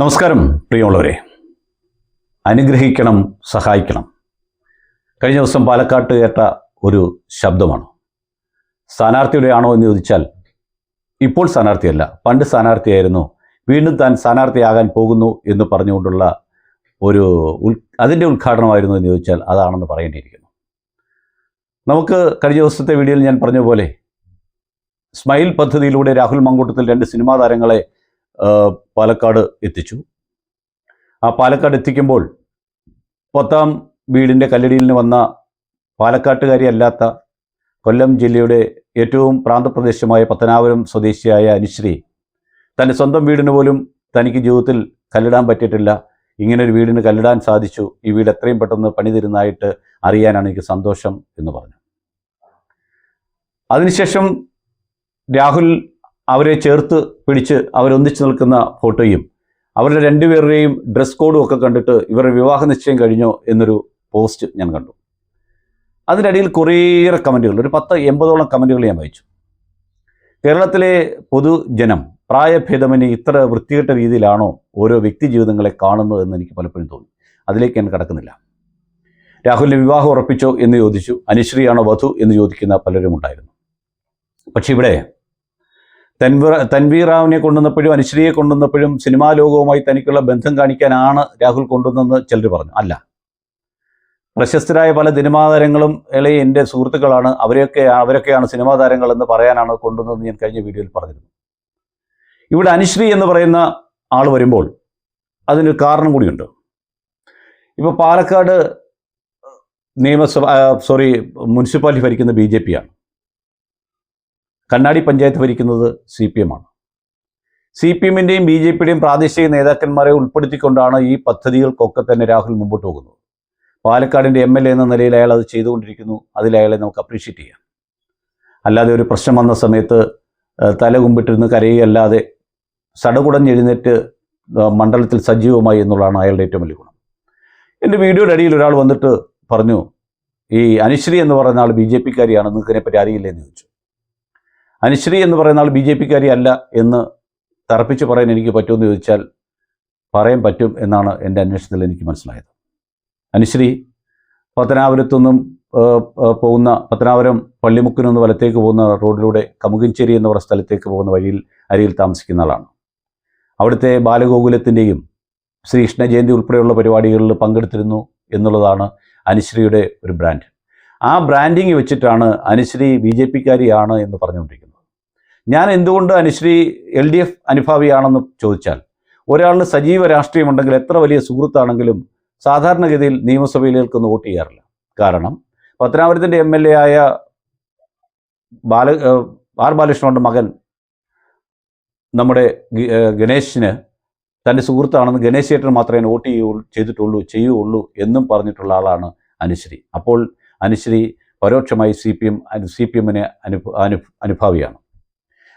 നമസ്കാരം പ്രിയമുള്ളവരെ. അനുഗ്രഹിക്കണം സഹായിക്കണം. കഴിഞ്ഞ ദിവസം പാലക്കാട്ട് കേട്ട ഒരു ശബ്ദമാണ്. സ്ഥാനാർത്ഥിയുടെ ആണോ എന്ന് ചോദിച്ചാൽ ഇപ്പോൾ സ്ഥാനാർത്ഥിയല്ല. പണ്ട് സ്ഥാനാർത്ഥിയായിരുന്നു. വീണ്ടും താൻ സ്ഥാനാർത്ഥിയാകാൻ പോകുന്നു എന്ന് പറഞ്ഞുകൊണ്ടുള്ള ഒരു ഉൽ അതിന്റെ ഉദ്ഘാടനമായിരുന്നു എന്ന് ചോദിച്ചാൽ അതാണെന്ന് പറയേണ്ടിയിരിക്കുന്നു. നമുക്ക് കഴിഞ്ഞ ദിവസത്തെ വീഡിയോയിൽ ഞാൻ പറഞ്ഞ പോലെ സ്മൈൽ പദ്ധതിയിലൂടെ രാഹുൽ മങ്കൂട്ടത്തിൽ രണ്ട് സിനിമാ താരങ്ങളെ പാലക്കാട് എത്തിച്ചു. ആ പാലക്കാട് എത്തിക്കുമ്പോൾ പത്താം വീടിന്റെ കല്ലടിയിൽ നിന്ന് വന്ന പാലക്കാട്ടുകാരി അല്ലാത്ത കൊല്ലം ജില്ലയുടെ ഏറ്റവും പ്രാന്തപ്രദേശമായ പത്തനാപുരം സ്വദേശിയായ അനുശ്രീ തന്റെ സ്വന്തം വീടിന് പോലും തനിക്ക് ജീവിതത്തിൽ കല്ലിടാൻ പറ്റിയിട്ടില്ല. ഇങ്ങനെ ഒരു വീടിന് കല്ലിടാൻ സാധിച്ചു. ഈ വീട് എത്രയും പെട്ടെന്ന് പണി തരുന്നതായിട്ട് അറിയാനാണ് എനിക്ക് സന്തോഷം എന്ന് പറഞ്ഞു. അതിനുശേഷം രാഹുൽ അവരെ ചേർത്ത് പിടിച്ച് അവരൊന്നിച്ച് നിൽക്കുന്ന ഫോട്ടോയും അവരുടെ രണ്ടുപേരുടെയും ഡ്രസ് കോഡും ഒക്കെ കണ്ടിട്ട് ഇവരുടെ വിവാഹ നിശ്ചയം കഴിഞ്ഞോ എന്നൊരു പോസ്റ്റ് ഞാൻ കണ്ടു. അതിനിടയിൽ കുറേയേറെ കമന്റുകൾ ഒരു പത്ത് എൺപതോളം കമന്റുകൾ ഞാൻ വായിച്ചു. കേരളത്തിലെ പൊതുജനം പ്രായഭേദമന്യേ ഇത്ര വൃത്തികെട്ട രീതിയിലാണോ ഓരോ വ്യക്തി ജീവിതങ്ങളെ കാണുന്നത് എന്ന് എനിക്ക് പലപ്പോഴും തോന്നി. അതിലേക്ക് ഞാൻ കടക്കുന്നില്ല. രാഹുലിന് വിവാഹം ഉറപ്പിച്ചോ എന്ന് ചോദിച്ചു. അനുശ്രീയാണോ വധു എന്ന് ചോദിക്കുന്ന പലരും ഉണ്ടായിരുന്നു പക്ഷേ ഇവിടെ തൻവീർ റാവുവിനെ കൊണ്ടുവന്നപ്പോഴും അനുശ്രീയെ കൊണ്ടുവന്നപ്പോഴും സിനിമാ ലോകവുമായി തനിക്കുള്ള ബന്ധം കാണിക്കാനാണ് രാഹുൽ കൊണ്ടുവന്നെന്ന് ചിലർ പറഞ്ഞു. അല്ല. പ്രശസ്തരായ പല സിനിമാ താരങ്ങളും ഇളയ എന്റെ സുഹൃത്തുക്കളാണ്. അവരെയൊക്കെ അവരൊക്കെയാണ് സിനിമാ താരങ്ങൾ എന്ന് പറയാനാണ് കൊണ്ടുവന്നതെന്ന് ഞാൻ കഴിഞ്ഞ വീഡിയോയിൽ പറഞ്ഞിരുന്നു. ഇവിടെ അനുശ്രീ എന്ന് പറയുന്ന ആൾ വരുമ്പോൾ അതിനൊരു കാരണം കൂടിയുണ്ട്. ഇപ്പോൾ പാലക്കാട് നിയമസഭ സോറി മുനിസിപ്പാലിറ്റി ഭരിക്കുന്ന ബി ജെ പി ആണ്. കണ്ണാടി പഞ്ചായത്ത് ഭരിക്കുന്നത് സി പി എമ്മാണ് സി പി എമ്മിന്റെയും ബി ജെ പിയുടെയും പ്രാദേശിക നേതാക്കന്മാരെ ഉൾപ്പെടുത്തിക്കൊണ്ടാണ് ഈ പദ്ധതികൾക്കൊക്കെ തന്നെ രാഹുൽ മുമ്പോട്ട് പോകുന്നത്. പാലക്കാടിന്റെ എം എൽ എ എന്ന നിലയിൽ അയാൾ അത് ചെയ്തുകൊണ്ടിരിക്കുന്നു. അതിൽ അയാളെ നമുക്ക് അപ്രീഷിയേറ്റ് ചെയ്യാം. അല്ലാതെ ഒരു പ്രശ്നം വന്ന സമയത്ത് തല കുമ്പിട്ടിരുന്ന് കരയുകയല്ലാതെ സടകുടഞ്ഞെഴുന്നേറ്റ് മണ്ഡലത്തിൽ സജീവമായി എന്നുള്ളതാണ് അയാളുടെ ഏറ്റവും വലിയ ഗുണം. എന്റെ വീഡിയോയുടെ അടിയിൽ ഒരാൾ വന്നിട്ട് പറഞ്ഞു ഈ അനുശ്രീ എന്ന് പറയുന്ന ആൾ ബി ജെ പിക്കാരിയാണ് നിങ്ങൾക്ക് ഇതിനെപ്പറ്റി അറിയില്ല എന്ന് ചോദിച്ചു. അനുശ്രീ എന്ന് പറയുന്ന ആൾ ബി ജെ പിക്കാരി അല്ല എന്ന് തറപ്പിച്ച് പറയാൻ എനിക്ക് പറ്റുമെന്ന് ചോദിച്ചാൽ പറയാൻ പറ്റും എന്നാണ് എന്റെ അന്വേഷണത്തിൽ എനിക്ക് മനസ്സിലായത്. അനുശ്രീ പത്തനാപുരത്തുനിന്നും പോകുന്ന പത്തനാപുരം പള്ളിമുക്കിൽ നിന്ന് വലത്തേക്ക് പോകുന്ന റോഡിലൂടെ കമുകഞ്ചേരി എന്ന് പറയുന്ന സ്ഥലത്തേക്ക് പോകുന്ന വഴിയിൽ അരിയിൽ താമസിക്കുന്ന ആളാണ്. അവിടുത്തെ ബാലഗോകുലത്തിന്റെയും ശ്രീകൃഷ്ണ ജയന്തി ഉൾപ്പെടെയുള്ള പരിപാടികളിൽ പങ്കെടുത്തിരുന്നു എന്നുള്ളതാണ് അനുശ്രീയുടെ ഒരു ബ്രാൻഡ്. ആ ബ്രാൻഡിങ് വെച്ചിട്ടാണ് അനുശ്രീ ബി ജെ പിക്കാരിയാണ് എന്ന് പറഞ്ഞുകൊണ്ടിരിക്കുന്നത്. ഞാൻ എന്തുകൊണ്ട് അനുശ്രീ എൽ ഡി എഫ് അനുഭാവിയാണെന്ന് ചോദിച്ചാൽ ഒരാളിന് സജീവ രാഷ്ട്രീയമുണ്ടെങ്കിൽ എത്ര വലിയ സുഹൃത്താണെങ്കിലും സാധാരണഗതിയിൽ നിയമസഭയിലേക്കൊന്നും വോട്ട് ചെയ്യാറില്ല. കാരണം പത്തനാപുരത്തിന്റെ എം എൽ എ ആയ ബാല ആർ ബാലകൃഷ്ണന്റെ മകൻ നമ്മുടെ ഗണേശിന് തന്റെ സുഹൃത്താണെന്ന് ഗണേശ് ചേട്ടൻ മാത്രമേ വോട്ട് ചെയ്യുള്ളൂ ചെയ്തിട്ടുള്ളൂ ചെയ്യുകയുള്ളൂ എന്നും പറഞ്ഞിട്ടുള്ള ആളാണ് അനുശ്രീ. അപ്പോൾ അനുശ്രീ പരോക്ഷമായി C P M C P എമ്മിന് അനു അനുഭാവിയാണ്.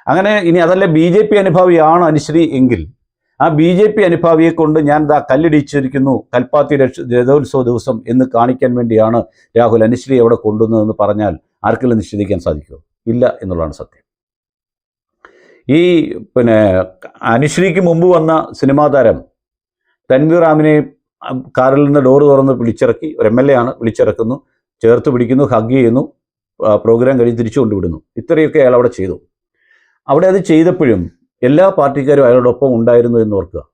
അങ്ങനെ ഇനി അതല്ല ബി ജെ പി അനുഭാവിയാണ് അനുശ്രീ എങ്കിൽ. ആ ബി ജെ പി അനുഭാവിയെ കൊണ്ട് ഞാൻ ദാ കല്ലിടിച്ചിരിക്കുന്നു. കൽപ്പാത്തി രക്ഷ രഥോത്സവ ദിവസം എന്ന് കാണിക്കാൻ വേണ്ടിയാണ് രാഹുൽ അനുശ്രീ എവിടെ കൊണ്ടുവന്നതെന്ന് പറഞ്ഞാൽ ആർക്കെങ്കിലും നിഷേധിക്കാൻ സാധിക്കുമോ? ഇല്ല എന്നുള്ളതാണ് സത്യം. ഈ പിന്നെ അനുശ്രീക്ക് മുമ്പ് വന്ന സിനിമാ താരം തൻവീർ കാറിൽ നിന്ന് ഡോറ് തുറന്ന് വിളിച്ചിറക്കി ഒരു എം എൽ എ ആണ് വിളിച്ചിറക്കുന്നു ചേർത്ത് പിടിക്കുന്നു ഹഗ് ചെയ്യുന്നു പ്രോഗ്രാം കഴിഞ്ഞ് തിരിച്ചു കൊണ്ടുവിടുന്നു. ഇത്രയൊക്കെ അയാൾ അവിടെ ചെയ്തു. അവിടെ അത് ചെയ്തപ്പോഴും എല്ലാ പാർട്ടിക്കാരും അയാളോടൊപ്പം ഉണ്ടായിരുന്നു എന്ന് ഓർക്കുക.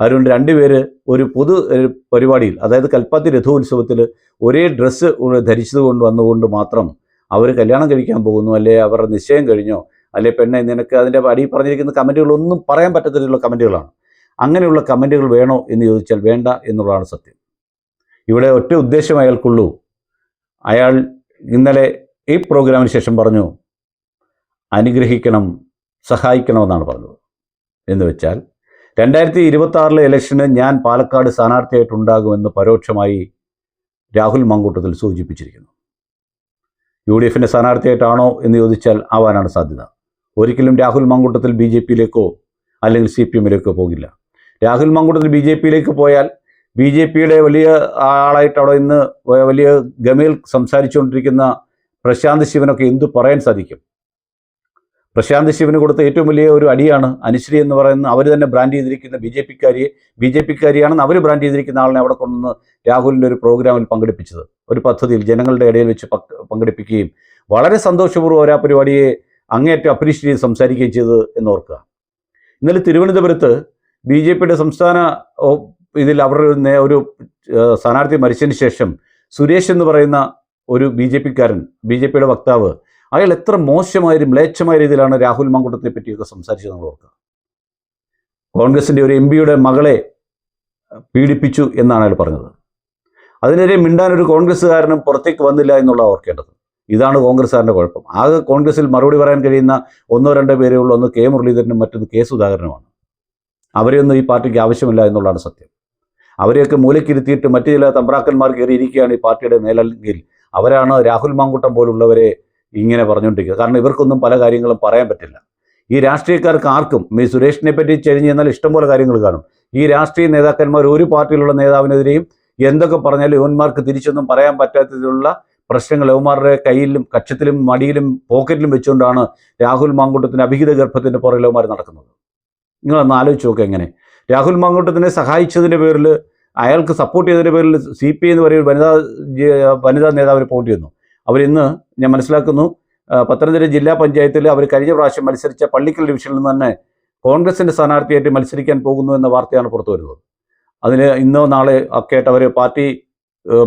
അതുകൊണ്ട് രണ്ടുപേര് ഒരു പൊതു പരിപാടിയിൽ അതായത് കൽപ്പാത്തി രഥോത്സവത്തിൽ ഒരേ ഡ്രസ്സ് ധരിച്ചത് കൊണ്ട് വന്നുകൊണ്ട് മാത്രം അവർ കല്യാണം കഴിക്കാൻ പോകുന്നു അല്ലെ അവരുടെ നിശ്ചയം കഴിഞ്ഞോ അല്ലെ പെണ്ണെ നിനക്ക് അതിന്റെ അടിയിൽ പറഞ്ഞിരിക്കുന്ന കമന്റുകളൊന്നും പറയാൻ പറ്റത്തില്ല കമന്റുകളാണ് അങ്ങനെയുള്ള കമന്റുകൾ വേണോ എന്ന് ചോദിച്ചാൽ വേണ്ട എന്നുള്ളതാണ് സത്യം. ഇവിടെ ഒറ്റ ഉദ്ദേശം അയാൾക്കുള്ളൂ. അയാൾ ഇന്നലെ ഈ പ്രോഗ്രാമിന് ശേഷം പറഞ്ഞു അനുഗ്രഹിക്കണം സഹായിക്കണമെന്നാണ് പറഞ്ഞത്. എന്ന് വെച്ചാൽ രണ്ടായിരത്തി ഇരുപത്തി ആറിലെ ഇലക്ഷന് ഞാൻ പാലക്കാട് സ്ഥാനാർത്ഥിയായിട്ടുണ്ടാകുമെന്ന് പരോക്ഷമായി രാഹുൽ മങ്കൂട്ടത്തിൽ സൂചിപ്പിച്ചിരിക്കുന്നു. യു ഡി എഫിന്റെ സ്ഥാനാർത്ഥിയായിട്ടാണോ എന്ന് ചോദിച്ചാൽ ആവാനാണ് സാധ്യത. ഒരിക്കലും രാഹുൽ മങ്കൂട്ടത്തിൽ ബി ജെ പിയിലേക്കോ അല്ലെങ്കിൽ സി പി എമ്മിലേക്കോ പോകില്ല. രാഹുൽ മങ്കൂട്ടത്തിൽ ബി ജെ പിയിലേക്ക് പോയാൽ ബി ജെ പിയുടെ വലിയ ആളായിട്ട് അവിടെ ഇന്ന് വലിയ ഗമയിൽ സംസാരിച്ചുകൊണ്ടിരിക്കുന്ന പ്രശാന്ത് ശിവനൊക്കെ എന്തു പറയാൻ സാധിക്കും? പ്രശാന്ത് ശിവന് കൊടുത്ത ഏറ്റവും വലിയ ഒരു അടിയാണ് അനുശ്രീ എന്ന് പറയുന്ന അവർ തന്നെ ബ്രാൻഡ് ചെയ്തിരിക്കുന്ന ബി ജെ പിക്കാരിയെ ബി ജെ പിക്കാരിയാണെന്ന് അവർ ബ്രാൻഡ് ചെയ്തിരിക്കുന്ന ആളിനെ അവിടെ കൊണ്ടുവന്ന് രാഹുലിന്റെ ഒരു പ്രോഗ്രാമിൽ പങ്കെടുപ്പിച്ചത്. ഒരു പദ്ധതിയിൽ ജനങ്ങളുടെ ഇടയിൽ വെച്ച് പങ്ക് പങ്കെടുപ്പിക്കുകയും വളരെ സന്തോഷപൂർവം അവർ ആ പരിപാടിയെ അങ്ങേയറ്റം അപ്രീഷിയേറ്റ് ചെയ്ത് സംസാരിക്കുകയും ചെയ്തത് എന്നോർക്കുക. ഇന്നലെ തിരുവനന്തപുരത്ത് ബി ജെ പിയുടെ സംസ്ഥാന ഇതിൽ അവരുടെ ഒരു സ്ഥാനാർത്ഥി മരിച്ചതിന് ശേഷം സുരേഷ് എന്ന് പറയുന്ന ഒരു ബി ജെ പിക്കാരൻ ബി ജെ പിയുടെ വക്താവ് അയാൾ എത്ര മോശമായ മ്ലേച്ഛമായ രീതിയിലാണ് രാഹുൽ മാങ്കൂട്ടത്തിനെ പറ്റിയൊക്കെ സംസാരിച്ചത് നമ്മൾ ഓർക്കുക. കോൺഗ്രസിന്റെ ഒരു എം പിയുടെ മകളെ പീഡിപ്പിച്ചു എന്നാണ് അയാൾ പറഞ്ഞത്. അതിനെതിരെ മിണ്ടാൻ ഒരു കോൺഗ്രസ്സുകാരനും പുറത്തേക്ക് വന്നില്ല എന്നുള്ള ഓർക്കേണ്ടത്. ഇതാണ് കോൺഗ്രസ്സുകാരന്റെ കുഴപ്പം. ആകെ കോൺഗ്രസിൽ മറുപടി പറയാൻ കഴിയുന്ന ഒന്നോ രണ്ടോ പേരേ ഉള്ളൂ. ഒന്ന് കെ മുരളീധരനും മറ്റൊന്ന് കെ സുധാകരനുമാണ്. അവരെയൊന്നും ഈ പാർട്ടിക്ക് ആവശ്യമില്ല എന്നുള്ളതാണ് സത്യം. അവരെയൊക്കെ മൂലക്കിരുത്തിയിട്ട് മറ്റു ചില തമ്പ്രാക്കന്മാർ കയറിയിരിക്കുകയാണ് ഈ പാർട്ടിയുടെ മേലല്ലെങ്കിൽ. അവരാണ് രാഹുൽ മാങ്കുട്ടം പോലുള്ളവരെ ഇങ്ങനെ പറഞ്ഞുകൊണ്ടിരിക്കുക. കാരണം ഇവർക്കൊന്നും പല കാര്യങ്ങളും പറയാൻ പറ്റില്ല. ഈ രാഷ്ട്രീയക്കാർക്ക് ആർക്കും ഈ സുരേഷിനെ പറ്റി ചെഴിഞ്ഞ് ചെന്നാൽ ഇഷ്ടംപോലെ കാര്യങ്ങൾ കാണും. ഈ രാഷ്ട്രീയ നേതാക്കന്മാർ ഒരു പാർട്ടിയിലുള്ള നേതാവിനെതിരെയും എന്തൊക്കെ പറഞ്ഞാലും യുവന്മാർക്ക് തിരിച്ചൊന്നും പറയാൻ പറ്റാത്തതിലുള്ള പ്രശ്നങ്ങൾ യുവന്മാരുടെ കയ്യിലും കക്ഷത്തിലും മടിയിലും പോക്കറ്റിലും വെച്ചുകൊണ്ടാണ് രാഹുൽ മാങ്കൂട്ടത്തിന്റെ അഭിഹിത ഗർഭത്തിന്റെ പുറകിൽ യുവമാർ നടക്കുന്നത്. നിങ്ങളൊന്ന് ആലോചിച്ച് നോക്കുക എങ്ങനെ. രാഹുൽ മാങ്കൂട്ടത്തിനെ സഹായിച്ചതിന്റെ പേരിൽ അയാൾക്ക് സപ്പോർട്ട് ചെയ്തതിന്റെ പേരിൽ സി പി എന്ന് പറയുന്ന വനിതാ വനിതാ നേതാവിനെ റിപ്പോർട്ട് ചെയ്യുന്നു. അവരിന്ന് ഞാൻ മനസ്സിലാക്കുന്നു പത്തനംതിട്ട ജില്ലാ പഞ്ചായത്തിൽ അവർ കഴിഞ്ഞ പ്രാവശ്യം മത്സരിച്ച പള്ളിക്കൽ ഡിവിഷനിൽ നിന്ന് തന്നെ കോൺഗ്രസിന്റെ സ്ഥാനാർത്ഥിയായിട്ട് മത്സരിക്കാൻ പോകുന്നു എന്ന വാർത്തയാണ് പുറത്തു വരുന്നത്. അതിന് ഇന്നോ നാളെ ഒക്കെ അവർ പാർട്ടി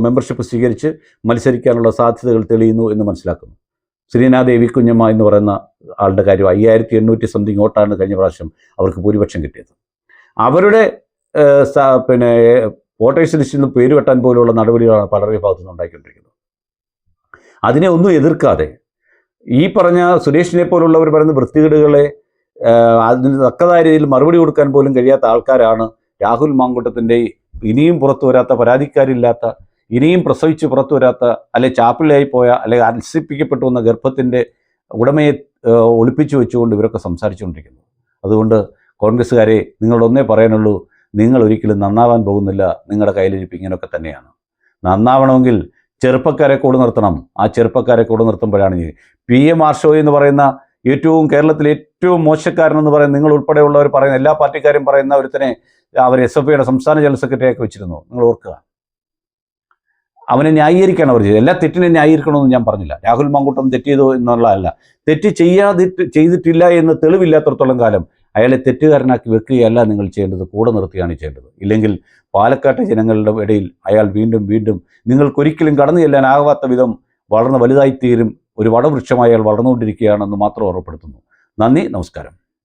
മെമ്പർഷിപ്പ് സ്വീകരിച്ച് മത്സരിക്കാനുള്ള സാധ്യതകൾ തെളിയുന്നു എന്ന് മനസ്സിലാക്കുന്നു. ശ്രീനാദേവി കുഞ്ഞമ്മ എന്ന് പറയുന്ന ആളുടെ കാര്യം അയ്യായിരത്തി എണ്ണൂറ്റി സംതിങ് വോട്ടാണ് കഴിഞ്ഞ പ്രാവശ്യം അവർക്ക് ഭൂരിപക്ഷം കിട്ടിയത്. അവരുടെ പിന്നെ വോട്ടേഴ്സ് ലിസ്റ്റിൽ നിന്ന് പേര് വെട്ടാൻ പോലുള്ള നടപടികളാണ് പലരുടെ ഭാഗത്തു നിന്ന് ഉണ്ടായിക്കൊണ്ടിരിക്കുന്നത്. അതിനെ ഒന്നും എതിർക്കാതെ. ഈ പറഞ്ഞ സുരേഷിനെ പോലുള്ളവർ പറയുന്ന വൃത്തികേടുകളെ അതിന് തക്കതായ രീതിയിൽ മറുപടി കൊടുക്കാൻ പോലും കഴിയാത്ത ആൾക്കാരാണ് രാഹുൽ മാങ്കൂട്ടത്തിന്റെ ഇനിയും പുറത്തു വരാത്ത പരാതിക്കാരില്ലാത്ത ഇനിയും പ്രസവിച്ച് പുറത്തു വരാത്ത അല്ലെ ചാപ്പിലായി പോയ അല്ലെ അത്സിപ്പിക്കപ്പെട്ടു വന്ന ഗർഭത്തിന്റെ ഉടമയെ ഒളിപ്പിച്ചു വെച്ചുകൊണ്ട് ഇവരൊക്കെ സംസാരിച്ചുകൊണ്ടിരിക്കുന്നു. അതുകൊണ്ട് കോൺഗ്രസ്സുകാരെ നിങ്ങളൊന്നേ പറയാനുള്ളൂ നിങ്ങൾ ഒരിക്കലും നന്നാവാൻ പോകുന്നില്ല നിങ്ങളുടെ കയ്യിലിരിപ്പ് ഇങ്ങനെയൊക്കെ തന്നെയാണ്. നന്നാവണമെങ്കിൽ ചെറുപ്പക്കാരെ കൂടെ നിർത്തണം. ആ ചെറുപ്പക്കാരെ കൂടെ നിർത്തുമ്പോഴാണ് ഇനി പി. എം. ആർ ഷോ എന്ന് പറയുന്ന ഏറ്റവും കേരളത്തിലെ ഏറ്റവും മോശക്കാരനെന്ന് പറയുന്ന നിങ്ങൾ ഉൾപ്പെടെയുള്ളവർ പറയുന്ന എല്ലാ പാർട്ടിക്കാരും പറയുന്ന ഒരുത്തനെ അവർ എസ് എഫ് ഐയുടെ സംസ്ഥാന ജനറൽ സെക്രട്ടറി ആക്കി വെച്ചിരുന്നു. നിങ്ങൾ ഓർക്കുക. അവനെ ന്യായീകരിക്കാണ് അവർ ചെയ്തത്. എല്ലാ തെറ്റിനെ ന്യായീകരിക്കണമെന്ന് ഞാൻ പറഞ്ഞില്ല. രാഹുൽ മാങ്കൂട്ടം തെറ്റ് ചെയ്തു എന്നുള്ളതല്ല. തെറ്റ് ചെയ്യാതി ചെയ്തിട്ടില്ല എന്ന് തെളിവില്ലാത്തടത്തോളം കാലം അയാളെ തെറ്റുകാരനാക്കി വെക്കുകയല്ല നിങ്ങൾ ചെയ്യേണ്ടത് കൂടെ നിർത്തുകയാണ് ചെയ്യേണ്ടത്. ഇല്ലെങ്കിൽ പാലക്കാട്ടെ ജനങ്ങളുടെ ഇടയിൽ അയാൾ വീണ്ടും വീണ്ടും നിങ്ങൾക്കൊരിക്കലും കടന്നു ചെല്ലാനാകാത്ത വിധം വളർന്ന് വലുതായിത്തീരും ഒരു വടവൃക്ഷമായി അയാൾ വളർന്നുകൊണ്ടിരിക്കുകയാണെന്ന് മാത്രം ഓർമ്മപ്പെടുത്തുന്നു. നന്ദി നമസ്കാരം.